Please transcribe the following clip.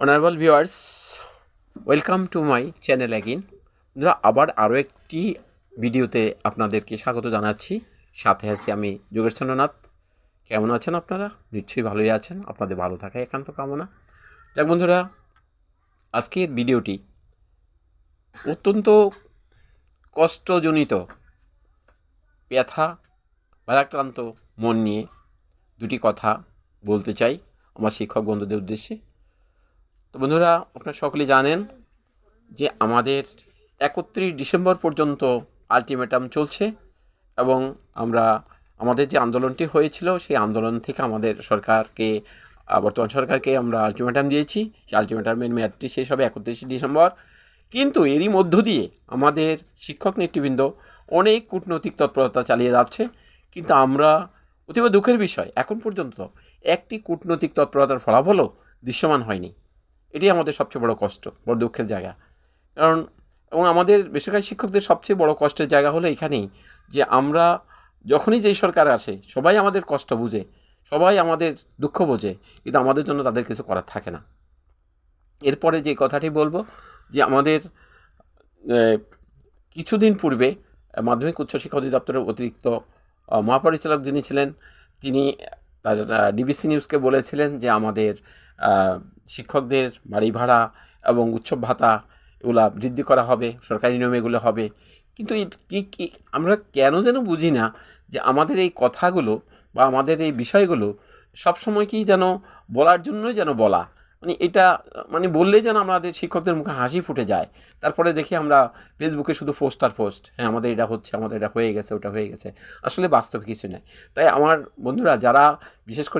Honourable viewers welcome to my channel again বন্ধুরা, আবার আরও একটি ভিডিওতে আপনাদেরকে স্বাগত জানাচ্ছি। সাথে আছি আমি যোগেশচন্দ্রনাথ কেমন আছেন আপনারা? নিশ্চয়ই ভালোই আছেন। আপনাদের ভালো থাকা একান্ত কামনা। যাক বন্ধুরা, আজকের ভিডিওটি অত্যন্ত কষ্টজনিত, ব্যথা, ভারাক্রান্ত, মন নিয়ে দুটি কথা বলতে চাই আমার শিক্ষক বন্ধুদের উদ্দেশ্যে। তো বন্ধুরা, আপনারা সকলে জানেন যে আমাদের একত্রিশ ডিসেম্বর পর্যন্ত আলটিমেটাম চলছে এবং আমরা, আমাদের যে আন্দোলনটি হয়েছিল, সেই আন্দোলন থেকে আমাদের সরকারকে বর্তমান সরকারকে আমরা আলটিমেটাম দিয়েছি। সেই আলটিমেটামের মেয়াদটি শেষ হবে একত্রিশে ডিসেম্বর। কিন্তু এরই মধ্য দিয়ে আমাদের শিক্ষক নেতৃবৃন্দ অনেক কূটনৈতিক তৎপরতা চালিয়ে যাচ্ছে। কিন্তু আমরা অতীব দুঃখের বিষয়, এখন পর্যন্ত একটি কূটনৈতিক তৎপরতার ফলাফলও দৃশ্যমান হয়নি। এটি আমাদের সবচেয়ে বড় কষ্ট, বড় দুঃখের জায়গা। কারণ, এবং আমাদের বেসরকারি শিক্ষকদের সবচেয়ে বড় কষ্টের জায়গা হলো এখানেই যে আমরা যখনই যেই সরকার আসে, সবাই আমাদের কষ্ট বুঝে, সবাই আমাদের দুঃখ বোঝে, কিন্তু আমাদের জন্য তাদের কিছু করার থাকে না। এরপরে যে কথাটি বলব যে আমাদের কিছুদিন পূর্বে মাধ্যমিক উচ্চশিক্ষা অধিদপ্তরের অতিরিক্ত মহাপরিচালক যিনি ছিলেন, তিনি তার ডিবিসি নিউজকে বলেছিলেন যে আমাদের শিক্ষকদের বাড়ি ভাড়া এবং উৎসব ভাতা এগুলা বৃদ্ধি করা হবে, সরকারি নিয়মে এগুলো হবে। কিন্তু কি কি, আমরা কেন যেন বুঝি না যে আমাদের এই কথাগুলো বা আমাদের এই বিষয়গুলো সবসময় কি যেন বলার জন্যই যেন বলা। মানে এটা মানে বললেই যেন আমাদের শিক্ষকদের মুখে হাসি ফুটে যায়। তারপরে দেখি আমরা ফেসবুকে শুধু পোস্ট আর পোস্ট হ্যাঁ আমাদের এটা হচ্ছে, আমাদের এটা হয়ে গেছে, ওটা হয়ে গেছে। আসলে বাস্তব কিছু নেই। তাই আমার বন্ধুরা, যারা বিশেষ করে